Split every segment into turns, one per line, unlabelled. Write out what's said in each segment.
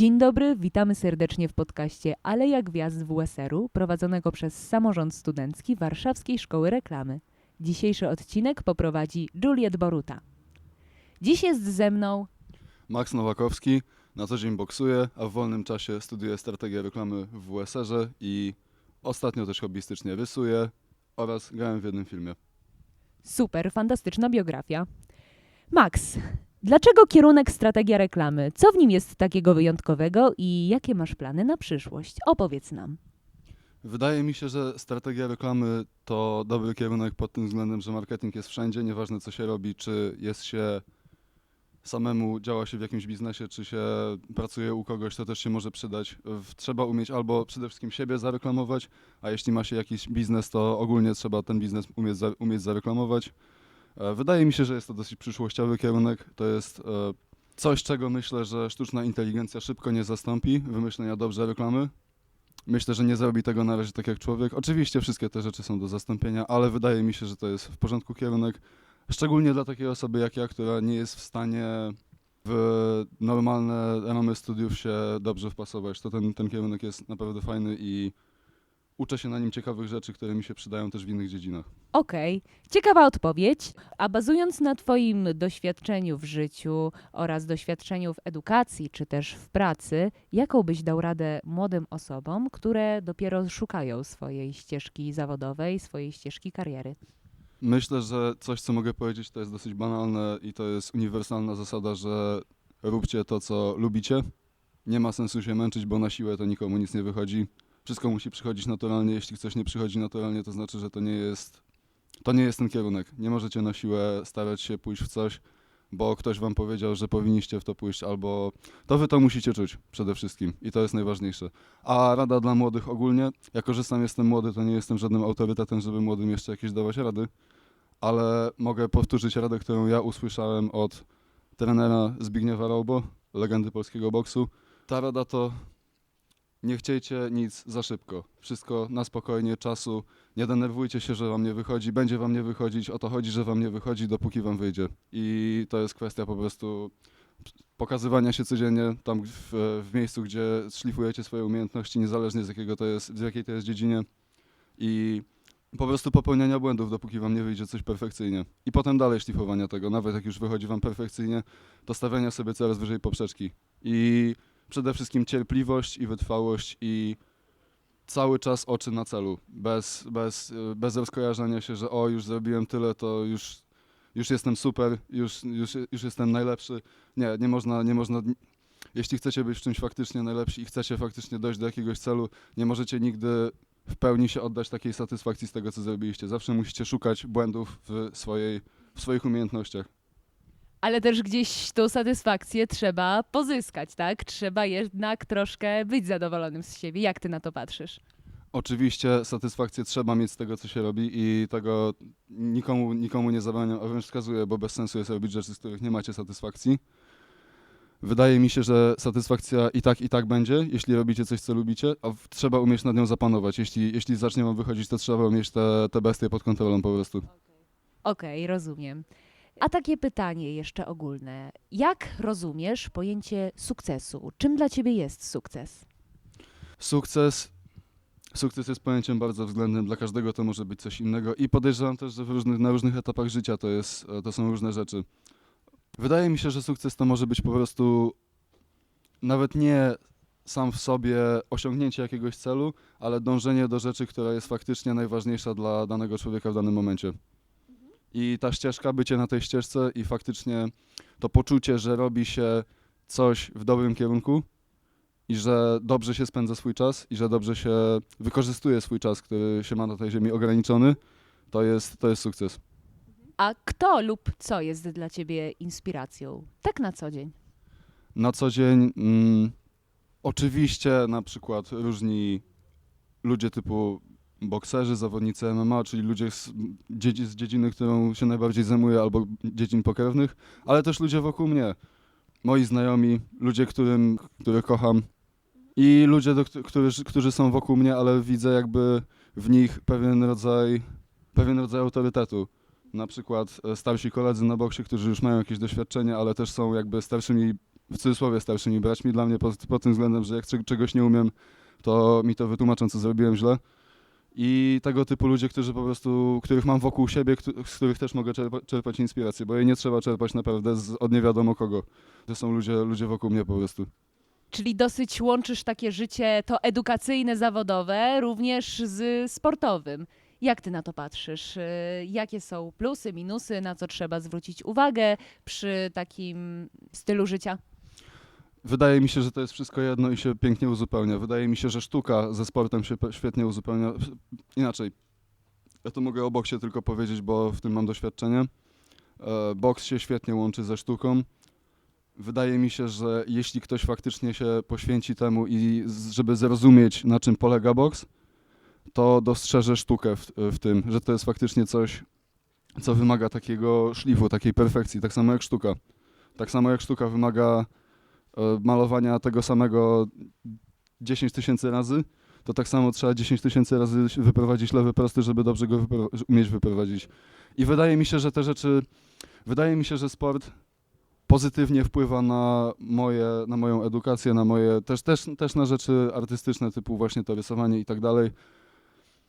Dzień dobry, witamy serdecznie w podcaście Aleja Gwiazd WSR-u prowadzonego przez Samorząd Studencki Warszawskiej Szkoły Reklamy. Dzisiejszy odcinek poprowadzi Juliet Boruta. Dziś jest ze mną
Max Nowakowski na co dzień boksuje, a w wolnym czasie studiuje strategię reklamy w WSR-ze i ostatnio też hobbystycznie rysuję oraz grałem w jednym filmie.
super, fantastyczna biografia. Max, dlaczego kierunek strategia reklamy? Co w nim jest takiego wyjątkowego i jakie masz plany na przyszłość? Opowiedz nam.
Wydaje mi się, że strategia reklamy to dobry kierunek pod tym względem, że marketing jest wszędzie, nieważne co się robi, czy jest się samemu, działa się w jakimś biznesie, czy się pracuje u kogoś, to też się może przydać. Trzeba umieć albo przede wszystkim siebie zareklamować, a jeśli ma się jakiś biznes, to ogólnie trzeba ten biznes umieć, umieć zareklamować. E, Wydaje mi się, że jest to dosyć przyszłościowy kierunek. To jest e, coś, czego myślę, że sztuczna inteligencja szybko nie zastąpi, wymyślenia dobrze reklamy. Myślę, że nie zrobi tego na razie tak jak człowiek. Oczywiście wszystkie te rzeczy są do zastąpienia, ale wydaje mi się, że to jest w porządku kierunek. Szczególnie dla takiej osoby jak ja, która nie jest w stanie w normalne ramy studiów się dobrze wpasować. To ten, ten kierunek jest naprawdę fajny i uczę się na nim ciekawych rzeczy, które mi się przydają też w innych dziedzinach.
Okej, ciekawa odpowiedź. A bazując na Twoim doświadczeniu w życiu oraz doświadczeniu w edukacji czy też w pracy, jaką byś dał radę młodym osobom, które dopiero szukają swojej ścieżki zawodowej, swojej ścieżki kariery?
Myślę, że coś, co mogę powiedzieć, to jest dosyć banalne i to jest uniwersalna zasada, że róbcie to, co lubicie. Nie ma sensu się męczyć, bo na siłę to nikomu nic nie wychodzi. Wszystko musi przychodzić naturalnie. Jeśli coś nie przychodzi naturalnie, to znaczy, że to nie jest, to nie jest ten kierunek. Nie możecie na siłę starać się pójść w coś, bo ktoś wam powiedział, że powinniście w to pójść, albo to wy to musicie czuć przede wszystkim i to jest najważniejsze. A rada dla młodych ogólnie, jako że sam jestem młody, to nie jestem żadnym autorytetem, żeby młodym jeszcze jakieś dawać rady, ale mogę powtórzyć radę, którą ja usłyszałem od trenera Zbigniewa Raubo, legendy polskiego boksu. Ta rada to nie chciejcie nic za szybko. Wszystko na spokojnie, czasu. Nie denerwujcie się, że wam nie wychodzi. Będzie wam nie wychodzić. O to chodzi, że wam nie wychodzi, dopóki wam wyjdzie. I to jest kwestia po prostu pokazywania się codziennie tam w, w miejscu, gdzie szlifujecie swoje umiejętności, niezależnie z jakiego to jest, z jakiej to jest dziedzinie. I po prostu popełniania błędów, dopóki wam nie wyjdzie coś perfekcyjnie. I potem dalej szlifowania tego. Nawet jak już wychodzi wam perfekcyjnie, to stawiania sobie coraz wyżej poprzeczki. I przede wszystkim cierpliwość i wytrwałość i cały czas oczy na celu. Bez, bez, bez rozkojarzenia się, że o, już zrobiłem tyle, to już, już jestem super, już, już, już jestem najlepszy. Nie, nie można, nie można... Jeśli chcecie być w czymś faktycznie najlepsi i chcecie faktycznie dojść do jakiegoś celu, nie możecie nigdy w pełni się oddać takiej satysfakcji z tego, co zrobiliście. Zawsze musicie szukać błędów w, swojej, w swoich umiejętnościach.
Ale też gdzieś tą satysfakcję trzeba pozyskać, tak? Trzeba jednak troszkę być zadowolonym z siebie. Jak ty na to patrzysz?
Oczywiście satysfakcję trzeba mieć z tego, co się robi i tego nikomu, nikomu nie zabraniam, a wręcz wskazuję, bo bez sensu jest robić rzeczy, z których nie macie satysfakcji. Wydaje mi się, że satysfakcja i tak, i tak będzie, jeśli robicie coś, co lubicie, a trzeba umieć nad nią zapanować. Jeśli, jeśli zacznie wam wychodzić, to trzeba mieć te, te bestie pod kontrolą po prostu.
Okej, rozumiem. A takie pytanie jeszcze ogólne. Jak rozumiesz pojęcie sukcesu? Czym dla ciebie jest sukces?
Sukces. Sukces jest pojęciem bardzo względnym, dla każdego to może być coś innego i podejrzewam też, że różnych, na różnych etapach życia to, jest, e, to są różne rzeczy. Wydaje mi się, że sukces to może być po prostu nawet nie sam w sobie osiągnięcie jakiegoś celu, ale dążenie do rzeczy, która jest faktycznie najważniejsza dla danego człowieka w danym momencie. I ta ścieżka, bycie na tej ścieżce i faktycznie to poczucie, że robi się coś w dobrym kierunku, i że dobrze się spędza swój czas i że dobrze się wykorzystuje swój czas, który się ma na tej ziemi ograniczony, to jest, to jest sukces.
A kto lub co jest dla ciebie inspiracją? Tak na co dzień.
Na co dzień mm, oczywiście na przykład różni ludzie typu bokserzy, zawodnicy MMA, czyli ludzie z, dziedzi, z dziedziny, którą się najbardziej zajmuję, albo dziedzin pokrewnych, ale też ludzie wokół mnie. Moi znajomi, ludzie, którym, których kocham i ludzie, do, któ- którzy, którzy są wokół mnie, ale widzę jakby w nich pewien rodzaj, pewien rodzaj autorytetu. Na przykład e, starsi koledzy na boksie, którzy już mają jakieś doświadczenie, ale też są jakby starszymi w cudzysłowie starszymi braćmi dla mnie pod, pod tym względem, że jak cze- czegoś nie umiem, to mi to wytłumaczą, co zrobiłem źle. I tego typu ludzie, którzy po prostu, których mam wokół siebie, z których też mogę czerpa- czerpać inspirację, bo jej nie trzeba czerpać naprawdę z, od nie wiadomo kogo. To są ludzie, ludzie wokół mnie po prostu.
Czyli dosyć łączysz takie życie, to edukacyjne, zawodowe, również z sportowym. Jak ty na to patrzysz? Y, Jakie są plusy, minusy, na co trzeba zwrócić uwagę przy takim stylu życia?
Wydaje mi się, że to jest wszystko jedno i się pięknie uzupełnia. Wydaje mi się, że sztuka ze sportem się świetnie uzupełnia. Inaczej, ja tu mogę o boksie tylko powiedzieć, bo w tym mam doświadczenie. E, Boks się świetnie łączy ze sztuką. Wydaje mi się, że jeśli ktoś faktycznie się poświęci temu i żeby zrozumieć, na czym polega boks, to dostrzeże sztukę w, w tym, że to jest faktycznie coś, co wymaga takiego szlifu, takiej perfekcji, tak samo jak sztuka. Tak samo jak sztuka wymaga malowania tego samego 10 tysięcy razy, to tak samo trzeba 10 tysięcy razy wyprowadzić lewy prosty, żeby dobrze go wypro- umieć wyprowadzić. I wydaje mi się, że te rzeczy, wydaje mi się, że sport pozytywnie wpływa na, moje, na moją edukację, na moje, też, też, też na rzeczy artystyczne, typu właśnie to rysowanie i tak dalej.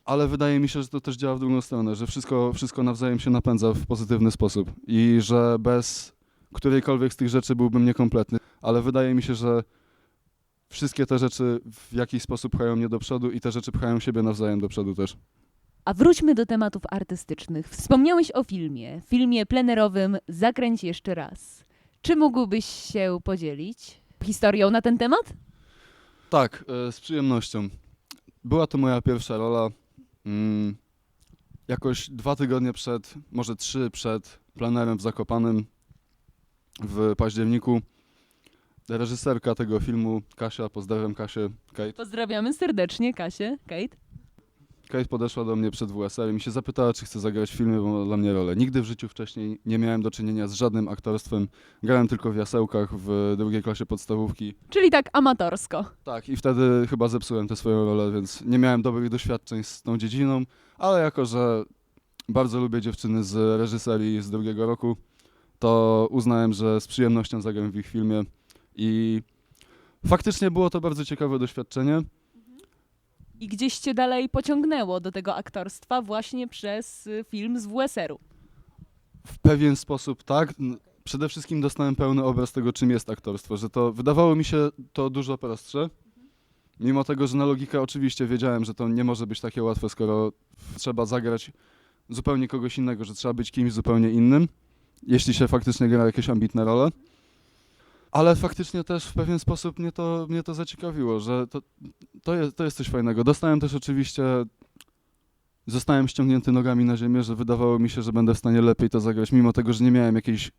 Ale wydaje mi się, że to też działa w drugą stronę, że wszystko, wszystko nawzajem się napędza w pozytywny sposób i że bez którejkolwiek z tych rzeczy byłbym niekompletny. Ale wydaje mi się, że wszystkie te rzeczy w jakiś sposób pchają mnie do przodu i te rzeczy pchają siebie nawzajem do przodu też.
A wróćmy do tematów artystycznych. Wspomniałeś o filmie, filmie plenerowym Zakręć jeszcze raz. Czy mógłbyś się podzielić historią na ten temat?
Tak, e, z przyjemnością. Była to moja pierwsza rola. Mm, jakoś dwa tygodnie przed, może trzy przed plenerem w Zakopanem w październiku. Reżyserka tego filmu, Kasia, pozdrawiam Kasię, Kate.
Pozdrawiamy serdecznie Kasię, Kate.
Kate podeszła do mnie przed WSL i mi się zapytała, czy chcę zagrać w filmie, bo ma dla mnie rolę. Nigdy w życiu wcześniej nie miałem do czynienia z żadnym aktorstwem. Grałem tylko w jasełkach w drugiej klasie podstawówki.
Czyli tak amatorsko.
Tak, i wtedy chyba zepsułem tę swoją rolę, więc nie miałem dobrych doświadczeń z tą dziedziną, ale jako, że bardzo lubię dziewczyny z reżyserii z drugiego roku, to uznałem, że z przyjemnością zagram w ich filmie i faktycznie było to bardzo ciekawe doświadczenie.
I gdzieś cię dalej pociągnęło do tego aktorstwa właśnie przez y, film z WSR-u.
W pewien sposób tak. Przede wszystkim dostałem pełny obraz tego, czym jest aktorstwo, że to wydawało mi się to dużo prostsze. Mimo tego, że na logikę oczywiście wiedziałem, że to nie może być takie łatwe, skoro trzeba zagrać zupełnie kogoś innego, że trzeba być kimś zupełnie innym, jeśli się faktycznie gra jakieś ambitne role. Ale faktycznie też w pewien sposób mnie to, mnie to zaciekawiło, że to, to, jest, to jest coś fajnego. Dostałem też oczywiście zostałem ściągnięty nogami na ziemię, że wydawało mi się, że będę w stanie lepiej to zagrać, mimo tego, że nie miałem jakiejś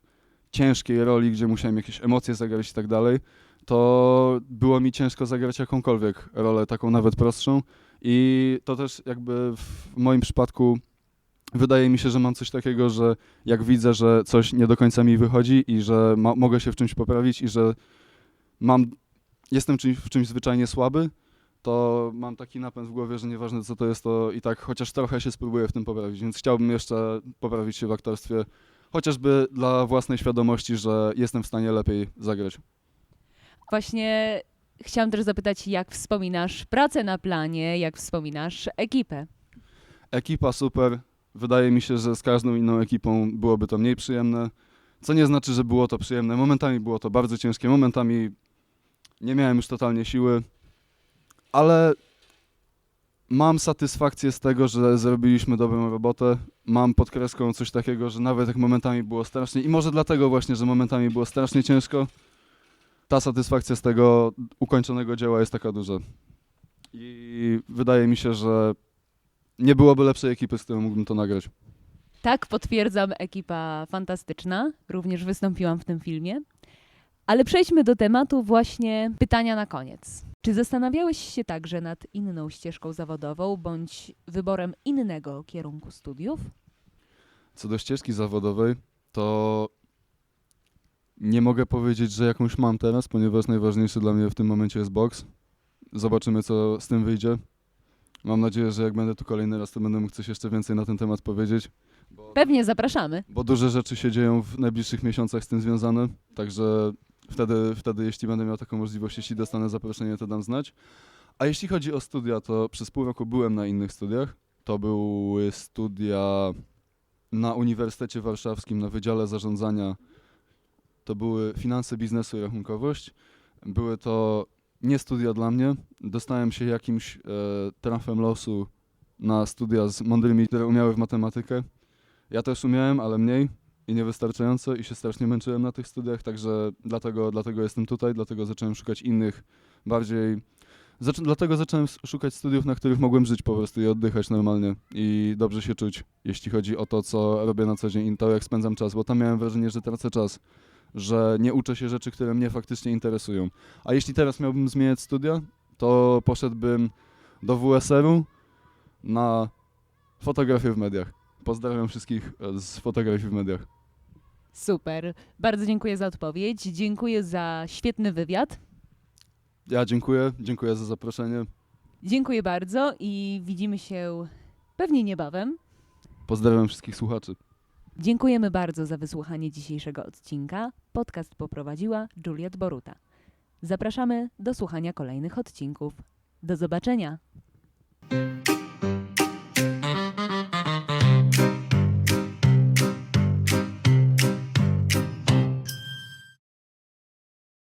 ciężkiej roli, gdzie musiałem jakieś emocje zagrać i tak dalej, to było mi ciężko zagrać jakąkolwiek rolę, taką nawet prostszą i to też jakby w moim przypadku wydaje mi się, że mam coś takiego, że jak widzę, że coś nie do końca mi wychodzi i że ma, mogę się w czymś poprawić i że mam, jestem czymś, w czymś zwyczajnie słaby, to mam taki napęd w głowie, że nieważne co to jest, to i tak chociaż trochę się spróbuję w tym poprawić, więc chciałbym jeszcze poprawić się w aktorstwie, chociażby dla własnej świadomości, że jestem w stanie lepiej zagrać.
Właśnie chciałam też zapytać, jak wspominasz pracę na planie, jak wspominasz ekipę?
Ekipa super, wydaje mi się, że z każdą inną ekipą byłoby to mniej przyjemne, co nie znaczy, że było to przyjemne. Momentami było to bardzo ciężkie, momentami nie miałem już totalnie siły, ale mam satysfakcję z tego, że zrobiliśmy dobrą robotę. Mam pod kreską coś takiego, że nawet jak momentami było strasznie i może dlatego właśnie, że momentami było strasznie ciężko, ta satysfakcja z tego ukończonego dzieła jest taka duża. I wydaje mi się, że nie byłoby lepszej ekipy, z którą mógłbym to nagrać.
Tak, potwierdzam, ekipa fantastyczna. Również wystąpiłam w tym filmie. Ale przejdźmy do tematu właśnie pytania na koniec. Czy zastanawiałeś się także nad inną ścieżką zawodową bądź wyborem innego kierunku studiów?
Co do ścieżki zawodowej, to nie mogę powiedzieć, że jakąś mam teraz, ponieważ najważniejszy dla mnie w tym momencie jest boks. Zobaczymy, co z tym wyjdzie. Mam nadzieję, że jak będę tu kolejny raz, to będę mógł coś jeszcze więcej na ten temat powiedzieć. Bo,
Pewnie zapraszamy.
bo duże rzeczy się dzieją w najbliższych miesiącach z tym związane, także Wtedy, wtedy, jeśli będę miał taką możliwość, jeśli dostanę zaproszenie, to dam znać. A jeśli chodzi o studia, to przez pół roku byłem na innych studiach. To były studia na Uniwersytecie Warszawskim na Wydziale Zarządzania. To były finanse biznesu i rachunkowość. Były to nie studia dla mnie. Dostałem się jakimś e, trafem losu na studia z mądrymi, które umiały w matematykę. Ja też umiałem, ale mniej i niewystarczająco i się strasznie męczyłem na tych studiach, także dlatego, dlatego jestem tutaj, dlatego zacząłem szukać innych, bardziej... Zaczę, dlatego zacząłem szukać studiów, na których mogłem żyć po prostu i oddychać normalnie i dobrze się czuć, jeśli chodzi o to, co robię na co dzień i to, jak spędzam czas, bo tam miałem wrażenie, że tracę czas, że nie uczę się rzeczy, które mnie faktycznie interesują. A jeśli teraz miałbym zmieniać studia, to poszedłbym do WSR-u na fotografię w mediach. Pozdrawiam wszystkich e, z fotografii w mediach.
Super. Bardzo dziękuję za odpowiedź. Dziękuję za świetny wywiad.
Ja dziękuję, dziękuję za zaproszenie.
Dziękuję bardzo i widzimy się pewnie niebawem.
Pozdrawiam wszystkich słuchaczy.
Dziękujemy bardzo za wysłuchanie dzisiejszego odcinka. Podcast poprowadziła Juliet Boruta. Zapraszamy do słuchania kolejnych odcinków. Do zobaczenia.